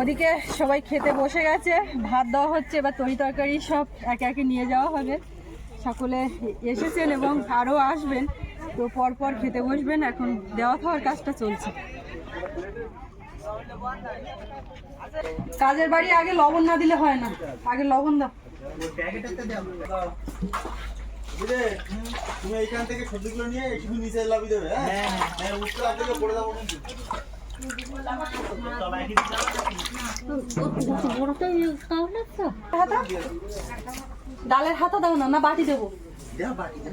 ওদিকে সবাই খেতে বসে গেছে ভাত দেওয়া হচ্ছে এবার তরি তরকারি সব একে একে নিয়ে যাওয়া হবে। সকলে এসেছেন এবং আরও আসবেন তো পরপর খেতে বসবেন এখন দেওয়া খাওয়ার কাজটা চলছে। কাজের বাড়ি আগে লবণ না দিলে হয় না আগে লবণ দাও। তুমি এইখান থেকে সবজিগুলো নিয়ে একটু নিচে লাভি দেবে হ্যাঁ? হ্যাঁ। উঠতে আপনাকে পড়ে যাব কিন্তু। ডালের হাতা দাও না না বাটি দেবো। বাটিটা।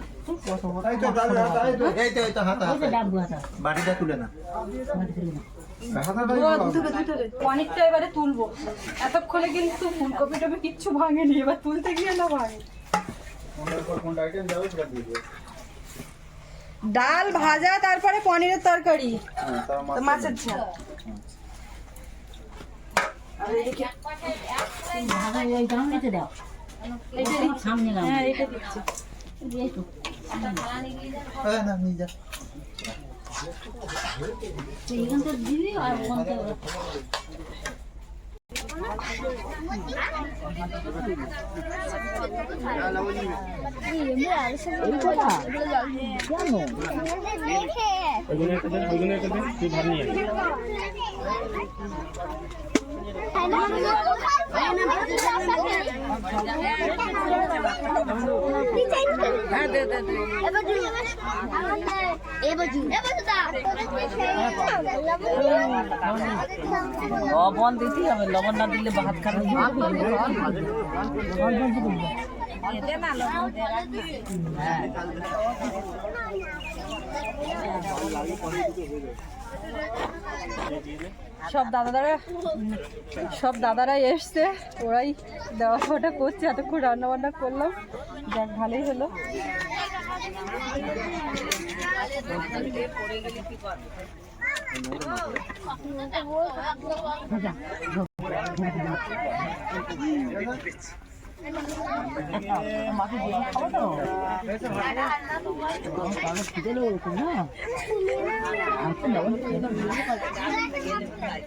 অনেকটা এবারে তুলবো এতক্ষণে কিন্তু ফুলকপি টপি কিচ্ছু ভাঙেনি, এবার তুলতে গিয়ে না ভাঙে ডাল ভাজা তারপরে পনিরের তরকারি। হ্যাঁ, মাছের ঝাল। দিচ্ছি। হ্যাঁ না, লবণ দিতে হবে লবণ না দিলে ভাত সব দাদারা, সব দাদারাই এসছে, ওরাই দেওয়া খাওয়াটা করছে, এতক্ষণ রান্না বান্না করলাম। যাক, ভালোই হলো।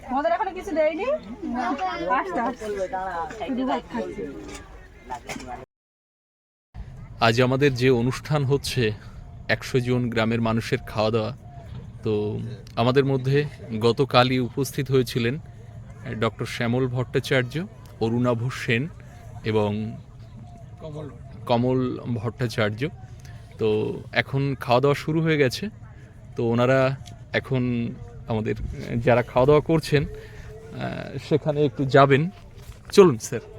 তোমাদের এখনও কিছু দেয়নি? আজ আমাদের যে অনুষ্ঠান হচ্ছে, একশো জন গ্রামের মানুষের খাওয়া দাওয়া, তো আমাদের মধ্যে গতকালই উপস্থিত হয়েছিলেন ডক্টর শ্যামল ভট্টাচার্য অরুণাভ সেন এবং কমল কমল ভট্টাচার্য। তো এখন খাওয়া দাওয়া শুরু হয়ে গেছে। তো ওনারা এখন আমাদের যারা খাওয়া দাওয়া করছেন সেখানে একটু যাবেন। চলুন স্যার।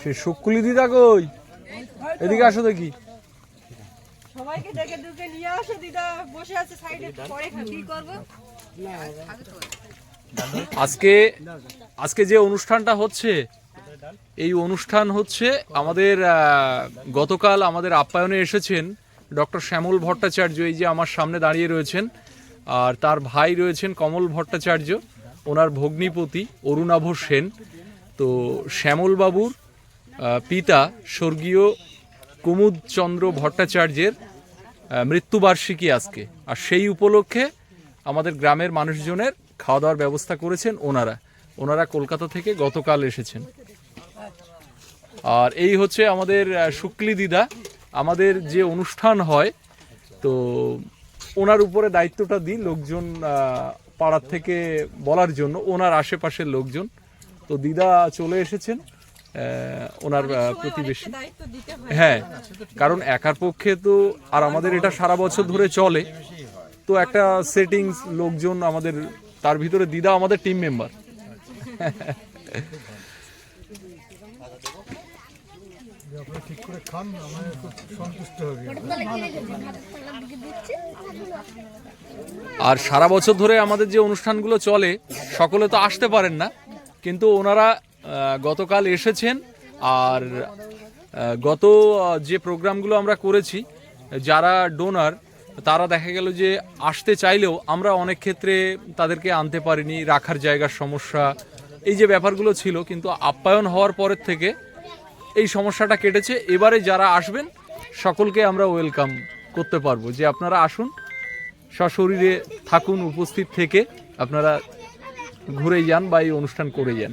সে শুকুলি দিদা কই? এদিকে আসো দেখি। সবাইকে ডেকে ডুকে নিয়ে আসো দিদা বসে আছে সাইডে পরে কি করব? আজকে আজকে যে অনুষ্ঠানটা হচ্ছে এই অনুষ্ঠান হচ্ছে আমাদের গতকাল আমাদের আপ্যায়নে এসেছেন ডক্টর শ্যামল ভট্টাচার্য, এই যে আমার সামনে দাঁড়িয়ে রয়েছেন, আর তার ভাই রয়েছেন কমল ভট্টাচার্য, ওনার ভগ্নিপতি অরুণাভ সেন। তো শ্যামলবাবুর পিতা স্বর্গীয় কুমুদচন্দ্র ভট্টাচার্যের মৃত্যুবার্ষিকী আজকে। আর সেই উপলক্ষে আমাদের গ্রামের মানুষজনের খাওয়া দাওয়ার ব্যবস্থা করেছেন ওনারা। ওনারা কলকাতা থেকে গতকাল এসেছেন। আর এই হচ্ছে আমাদের শুক্লি দিদা। আমাদের যে অনুষ্ঠান হয় তো ওনার উপরে দায়িত্বটা দিই লোকজন পাড়ার থেকে বলার জন্য ওনার আশেপাশের লোকজন। তো দিদা চলে এসেছেন ওনার প্রতিবেশী। হ্যাঁ। কারণ একার পক্ষে তো আর আমাদের এটা সারা বছর ধরে চলে। তো একটা সেটিংস লোকজন আমাদের তার ভিতরে দিদা আমাদের টিম মেম্বার আর সারা বছর ধরে আমাদের যে অনুষ্ঠানগুলো চলে, সকলে তো আসতে পারেন না, কিন্তু ওনারা গতকাল এসেছেন আর গত যে প্রোগ্রামগুলো আমরা করেছি, যারা ডোনার, তারা দেখা গেল যে আসতে চাইলেও আমরা অনেক ক্ষেত্রে তাদেরকে আনতে পারিনি, রাখার জায়গার সমস্যা, এই যে ব্যাপারগুলো ছিল, কিন্তু আপ্যায়ন হওয়ার পরের থেকে এই সমস্যাটা কেটেছে। এবারে যারা আসবেন, সকলকে আমরা ওয়েলকাম করতে পারব। যে আপনারা আসুন, সশরীরে থাকুন, উপস্থিত থেকে আপনারা ঘুরে যান বা এই অনুষ্ঠান করে যান।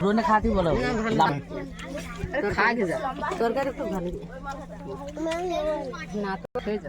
রোনে খাতি বলো। খাগে যা। তরকারি একটু ভালো না তো খেয়ে যা।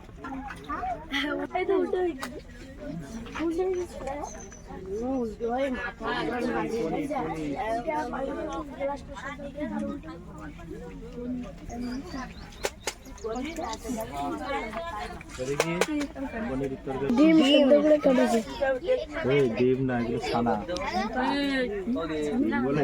ডিম না এগুলো ছানা। বলে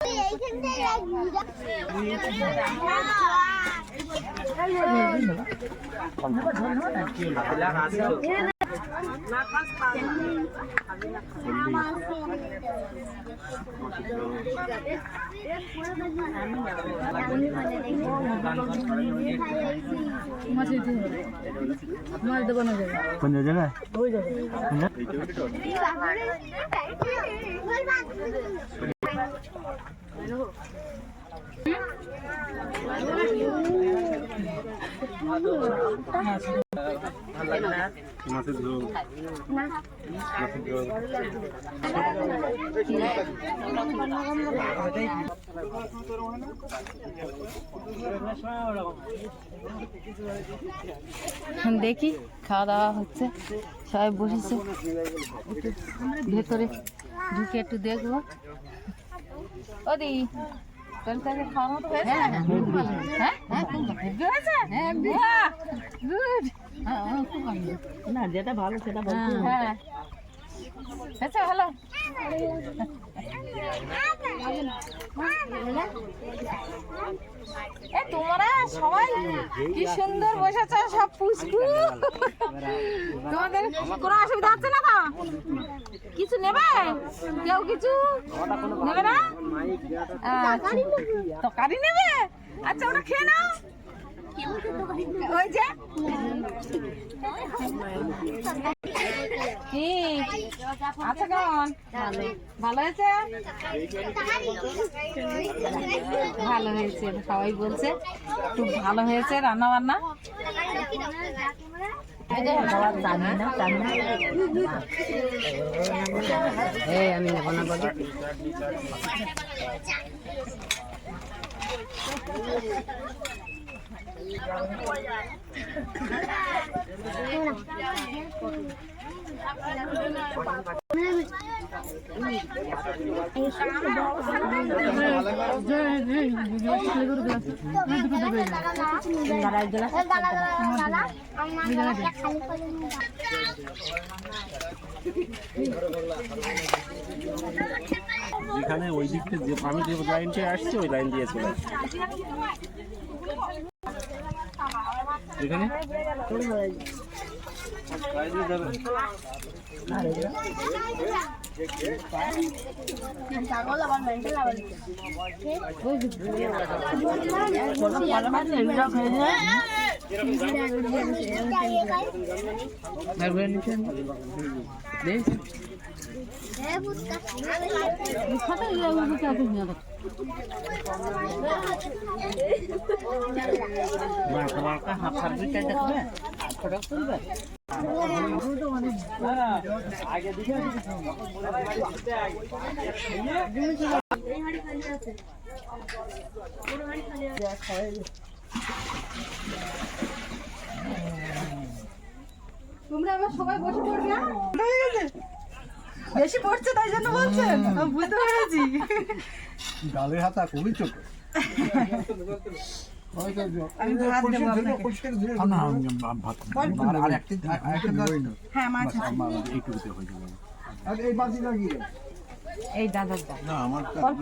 কোন জায়গায়? ঝোল এখন দেখি খাওয়া দাওয়া হচ্ছে সবাই বসেছে। ভেতরে ঢুকে একটু দেখব। ওদি মতো হয়েছে? হ্যাঁ হ্যাঁ হ্যাঁ। হয়েছে? হ্যাঁ গুড না যেটা ভালো সেটা বলছি হ্যাঁ হয়েছে ভালো? এ তোমরা সবাই কি সুন্দর বসেছ সব পুষ্কু তোমাদের কোনো অসুবিধা হচ্ছে না তো? কিছু নেবে? কেউ কিছু নেবে না। তরকারি নেবে? আচ্ছা ওটা খেয়ে নাও। ওই যে। কি? আচ্ছা ভালো হয়েছে? ভালো হয়েছে, সবাই বলছে। খুব ভালো হয়েছে রান্না বান্না আমি যেখানে ওই দিক থেকে আমি যে লাইনটা আসছি ওই লাইন দিয়ে চলে এখানে হাফ সার্ভিসটা দেখবে ফটো তুলবে তোমরা সবাই বসে পড়বে না বেশি পড়ছে, তাই জন্য বলছেন বুঝতে পেরেছি। ডালের হাতা খুবই ছোট হ্যাঁ আছে। এই দাদার না আমার অল্প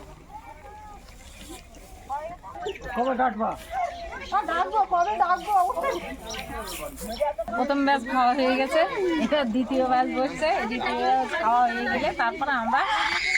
উপরে ডাকবা দেশে প্রথম ব্যাচ খাওয়া হয়ে গেছে এবার দ্বিতীয় ব্যাচ বসছে দ্বিতীয় ব্যাচ খাওয়া হয়ে গেলে তারপরে আমরা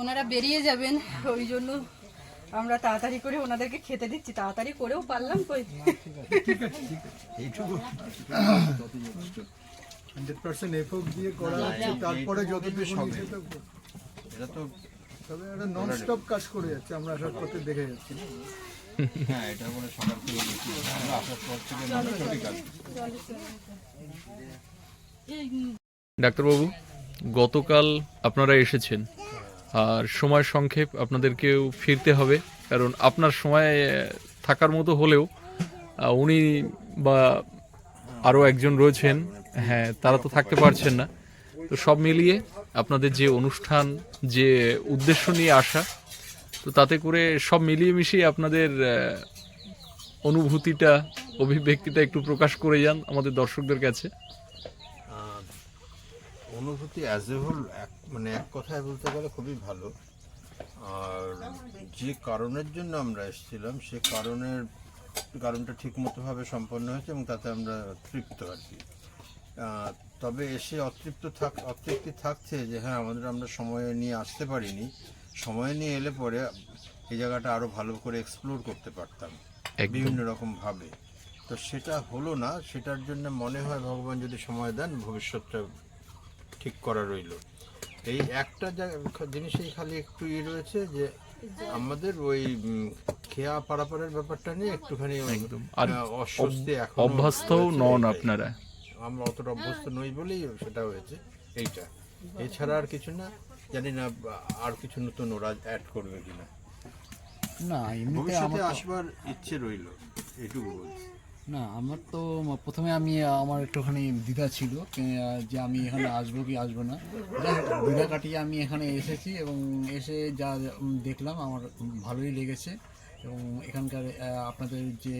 ওনারা বেরিয়ে যাবেন ওই জন্য আমরা তাড়াতাড়ি করে ওনাদেরকে খেতে দিচ্ছি। তাড়াতাড়ি করেও পারলাম কই। হান্ড্রেড পার্সেন্ট এফোর্ট দিয়ে করা হচ্ছে তারপরে যতটুকু হবে। এটা তো তবে নন স্টপ কাজ করে যাচ্ছে আমরা আসার পথে দেখে যাচ্ছি। হ্যাঁ এটা আসার পর থেকে ডাক্তারবাবু, গতকাল আপনারা এসেছেন। আর সময় সংক্ষেপ আপনাদেরকেও ফিরতে হবে, কারণ আপনার সময় থাকার মতো হলেও উনি বা আরও একজন রয়েছেন হ্যাঁ তারা তো থাকতে পারছেন না। তো সব মিলিয়ে আপনাদের যে অনুষ্ঠান, যে উদ্দেশ্য নিয়ে আসা, তো তাতে করে সব মিলিয়ে মিশিয়ে আপনাদের অনুভূতিটা, অভিব্যক্তিটা একটু প্রকাশ করে যান আমাদের দর্শকদের কাছে। অনুভূতি অ্যাজ এ হোল এক মানে এক কথায় বলতে গেলে খুবই ভালো। আর যে কারণের জন্য আমরা এসেছিলাম সে কারণের কারণটা ঠিক মতোভাবে সম্পন্ন হয়েছে এবং তাতে আমরা তৃপ্ত আর কি। তবে এসে অতৃপ্ত থাক অতৃপ্তি থাকছে যে হ্যাঁ আমাদের আমরা সময় নিয়ে আসতে পারিনি। সময় নিয়ে এলে পরে এই জায়গাটা আরও ভালো করে এক্সপ্লোর করতে পারতাম। বিভিন্ন রকম ভাবে। তো সেটা হলো না সেটার জন্য মনে হয় ভগবান যদি সময় দেন ভবিষ্যৎটা ঠিক করা রইল। এই একটা জিনিসেই খালি একটু ই রয়েছে যে আমাদের ওই খেয়া পারাপারের ব্যাপারটা নিয়ে একটুখানি ওই, আর আহ, অস্বস্তি এখনও অভ্যস্তও রয়েছে নন আপনারা। আমরা অতটা অভ্যস্ত নই বলেই সেটা হয়েছে এইটা। এছাড়া আর কিছু না জানি না আর কিছু নতুন ওরা অ্যাড করবে কিনা। না এমনিতে আসবার ইচ্ছে রইল এটুকু বলছি। না, আমার তো প্রথমে আমি, আমার একটুখানি দ্বিধা ছিল যে আমি এখানে আসব কি আসব না। দ্বিধা কাটিয়ে আমি এখানে এসেছি এবং এসে যা দেখলাম, আমার ভালোই লেগেছে এবং এখানকার আপনাদের যে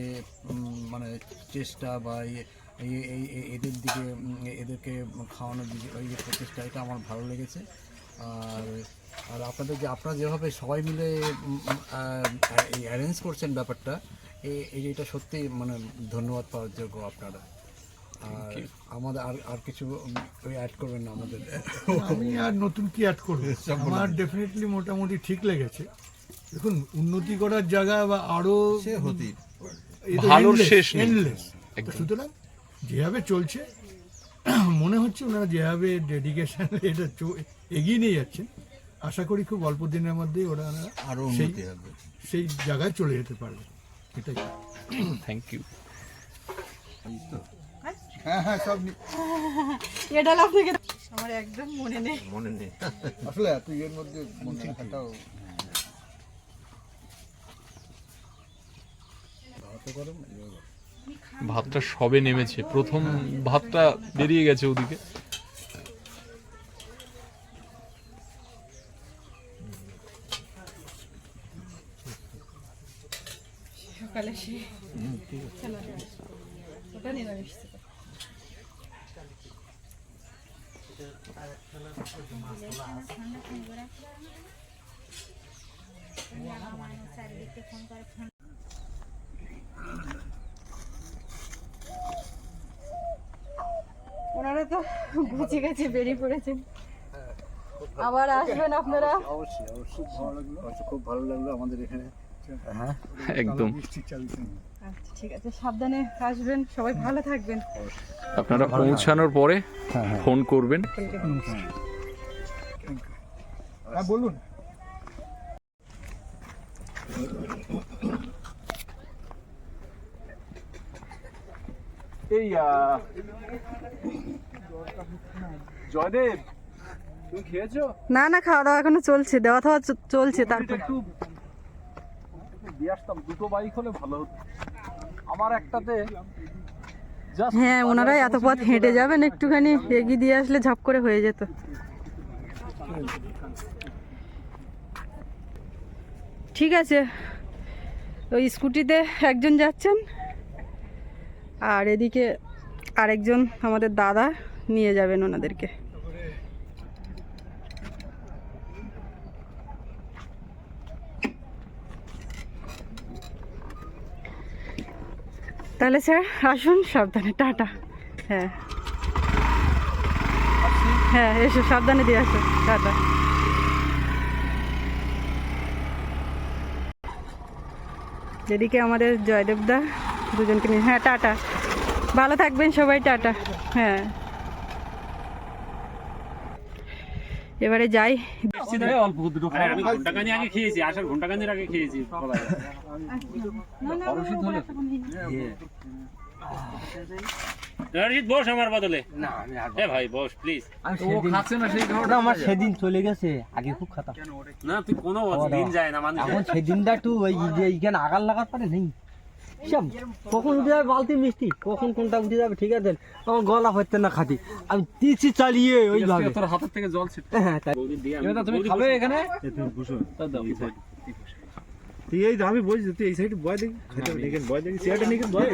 মানে চেষ্টা বা এদের দিকে এদেরকে খাওয়ানোর যে প্রচেষ্টা, এটা আমার ভালো লেগেছে। আর আর আপনাদের যে, আপনারা যেভাবে সবাই মিলে অ্যারেঞ্জ করছেন ব্যাপারটা এই এটা সত্যি মানে ধন্যবাদ পাওয়ার যোগ্য আপনারা। আর আমাদের আর আর কিছু ওই অ্যাড করবেন না আমাদের। আমি আর নতুন কি অ্যাড করব? আমার ডেফিনেটলি মোটামুটি ঠিক লেগেছে। দেখুন উন্নতি করার জায়গা বা আরও সে হতেই ভালোর শেষ এন্ডলেস একদম। সুতরাং যেভাবে চলছে মনে হচ্ছে ওনারা যেভাবে ডেডিকেশন এটা এগিয়ে নিয়ে যাচ্ছেন আশা করি খুব অল্প দিনের মধ্যেই ওরা আরও সেই হবে। সেই জায়গায় চলে যেতে পারবে। এটাই। থ্যাংক ইউ হ্যাঁ? হ্যাঁ সব এটা আপনাকে আমার একদম মনে নেই। মনে নেই। আসলে এত ইয়ের মধ্যে মনে রাখাটাও ভাতটা সবে নেমেছে। প্রথম ভাতটা বেরিয়ে গেছে ওদিকে। ওটা নিরামিষ ছিল। ওনারা তো গুছে গেছে বেরিয়ে পড়েছেন। আবার আসবেন আপনারা? অবশ্যই অবশ্যই। ভালো লাগল। খুব ভালো লাগল আমাদের এখানে। একদম। আচ্ছা ঠিক আছে সাবধানে আসবেন সবাই ভালো থাকবেন। আপনারা পৌঁছানোর পরে ফোন করবেন। হ্যাঁ বলুন। এই জয়দেব তুমি খেয়েছো? না না খাওয়া দাওয়া এখনও চলছে দেওয়া থাওয়া চলছে তারপর। একটু দিয়ে আসতাম দুটো বাইক হলে ভালো হতো। আমার একটাতে হ্যাঁ ওনারাই এত পথ হেঁটে যাবেন একটুখানি এগিয়ে দিয়ে আসলে ঝপ করে হয়ে যেত। ঠিক আছে ওই স্কুটিতে একজন যাচ্ছেন আর এদিকে আরেকজন আমাদের দাদা নিয়ে যাবেন ওনাদেরকে। তাহলে স্যার, আসুন সাবধানে, টাটা। হ্যাঁ। হ্যাঁ এসো, সাবধানে দিয়ে আসো, টাটা। যেদিকে আমাদের জয়দেবদা দুজনকে নিয়ে হ্যাঁ টাটা। ভালো থাকবেন সবাই, টাটা। হ্যাঁ। এবারে যাই অল্প দুটো আমি ঘণ্টা খানি আগে খেয়েছি আসার আগে খেয়েছি রণজিৎ বস আমার বদলে। এ ভাই বস প্লিজ ও খাচ্ছে না সেই আমার সেদিন চলে গেছে আগে খুব খাতা না তুই কোনো দিন যায় না মানুষ এখন সেদিনটা একটু ওই যে এইখানে আগার লাগার পারে নেই। সব কখন উঠে যাবে বালতি মিষ্টি? কখন কোনটা উঠে যাবে ঠিক আছে? আমার গলা হচ্ছে না খাতি আমি তিছি চালিয়ে ওইভাবে। তোর হাতের থেকে জল ছিট হ্যাঁ তুমি খাবে এখানে? তুই এই আমি বলছি তুই এই সাইডে বয় দেখি। খেতে দেখেন বয় দেখি। চেয়ারটা নিয়ে বয়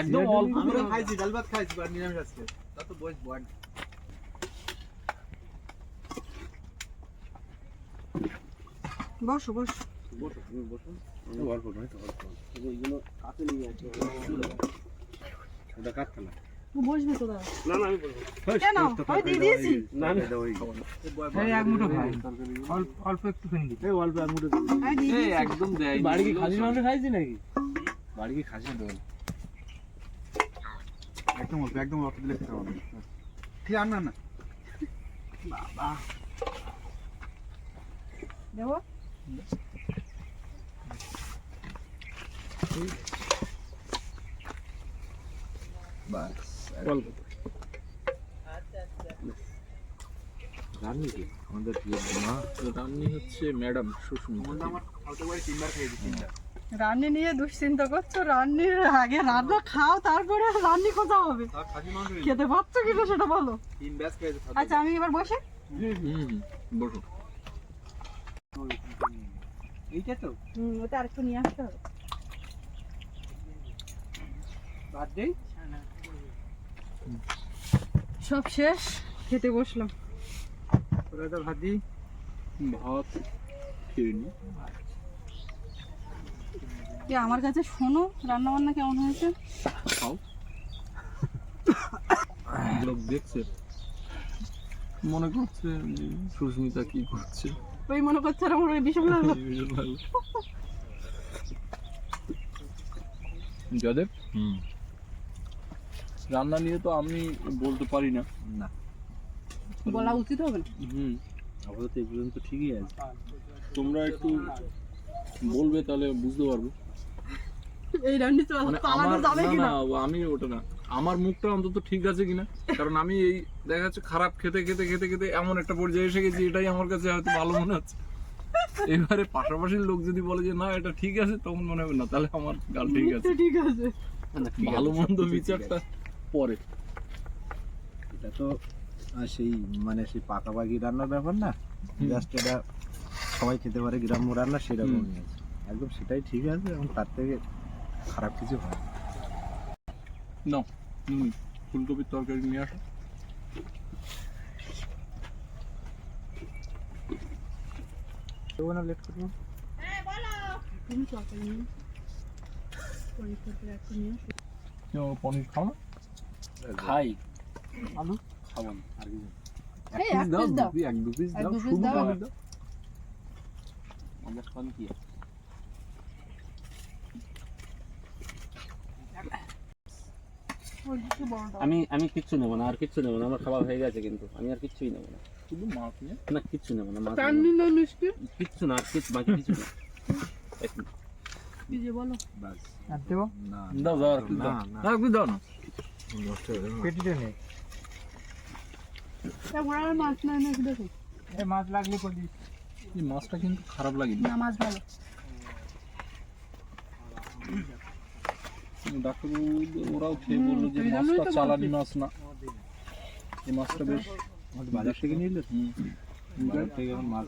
একদম অল্প করে। খাইছি ডাল ভাত খাইছি আর নিরামিষ আজকে। তা তো বয় বয়। বসো বসো। ওটা কাটতে না বসবে তো দাদা। কেন? আমি দিয়ে দিয়েছি। এক মুঠো খাই অল্প অল্প একটু খেয়ে এই অল্প এক মুঠো আমি দিয়ে একদম দেয়। বাড়ি কি খাসি মাংস খাইছি নাকি? বাড়ি কি খাসি দোল একদম অল্প একদম অল্প দিলে খেতে হবে। ঠিক আর না না দেবো? রান্নি হচ্ছে ম্যাডাম সুস্মিতা রান্নি নিয়ে দুশ্চিন্তা করছ? রান্নির আগে রান্না খাও তারপরে রান্নি খোঁজা হবে। খেতে পাচ্ছ কিনা সেটা বলো। আচ্ছা আমি এবার বসে? বসো এইটা তো হুম ওটা আরেকটু নিয়ে আসতে হবে। দেই। সব শেষ? খেতে বসলাম। ওরা তো ভাত দিই ভাত খেয়ে আমার কাছে শোনো রান্না বান্না কেমন হয়েছে? খাও। লোক দেখছে। মনে করছে সুস্মিতা কি করছে। ওই মনে করছে আর আমার ওই ভীষণ লাগল। যাদেব রান্না নিয়ে তো আমি বলতে পারি না। না। বলা উচিত হবে না? হুম আপাতত এই পর্যন্ত ঠিকই আছে। তোমরা একটু বলবে তাহলে বুঝতে পারব। এই রান্নি তো মানে আমার যাবে না না? আমি ওটা না। আমার মুখটা অন্তত ঠিক আছে কিনা? কারণ আমি এই দেখা যাচ্ছে খারাপ খেতে খেতে খেতে খেতে এমন একটা পর্যায়ে এসে গেছি এটাই আমার কাছে হয়তো ভালো মনে হচ্ছে। এবারে পাশাপাশি লোক যদি বলে যে না এটা ঠিক আছে তখন মনে হবে না তাহলে আমার গাল ঠিক আছে। ঠিক আছে। ভালো মন্দ বিচারটা। পরে। এটা তো সেই মানে সেই পাকাপাকি রান্নার ব্যাপার না। জাস্ট এটা সবাই খেতে পারে গ্রাম্য রান্না সেরকম। একদম সেটাই ঠিক আছে এবং তার থেকে খারাপ কিছু হয় না। হুম ফুলকপির তরকারি নিয়ে আসো। দেবো না লেট করব? তুমি পনির তরকারি একটা নিয়ে আসো। কেউ পনির খাও না? খাই আলু খাব না আর কিছু এই এক পিস দাও এক দু পিস শুধু আমাদের কি আমি আমি কিচ্ছু নেব না আর কিচ্ছু নেব না। আমার খাবার হয়ে গেছে কিন্তু। আমি আর কিচ্ছুই নেব না। শুধু মাছ নিয়ে? না কিচ্ছু নেব না মাছ কিচ্ছু না আর কিচ্ছু বাকি কিছু না বলো। দাও দাও না, দাও। না পেটিটা নেই। মাছ নাই নাকি দেখো? এই মাছ লাগলে করি। এই মাছটা কিন্তু খারাপ লাগেনি না মাছ ভালো। ডাক্তারবাবু ওরাও খেয়ে বলল যে মাছটা চালানি মাছ না। এই মাছটা বেশ বাজার থেকে নিলে? হুম। বাজার থেকে এখন মাছ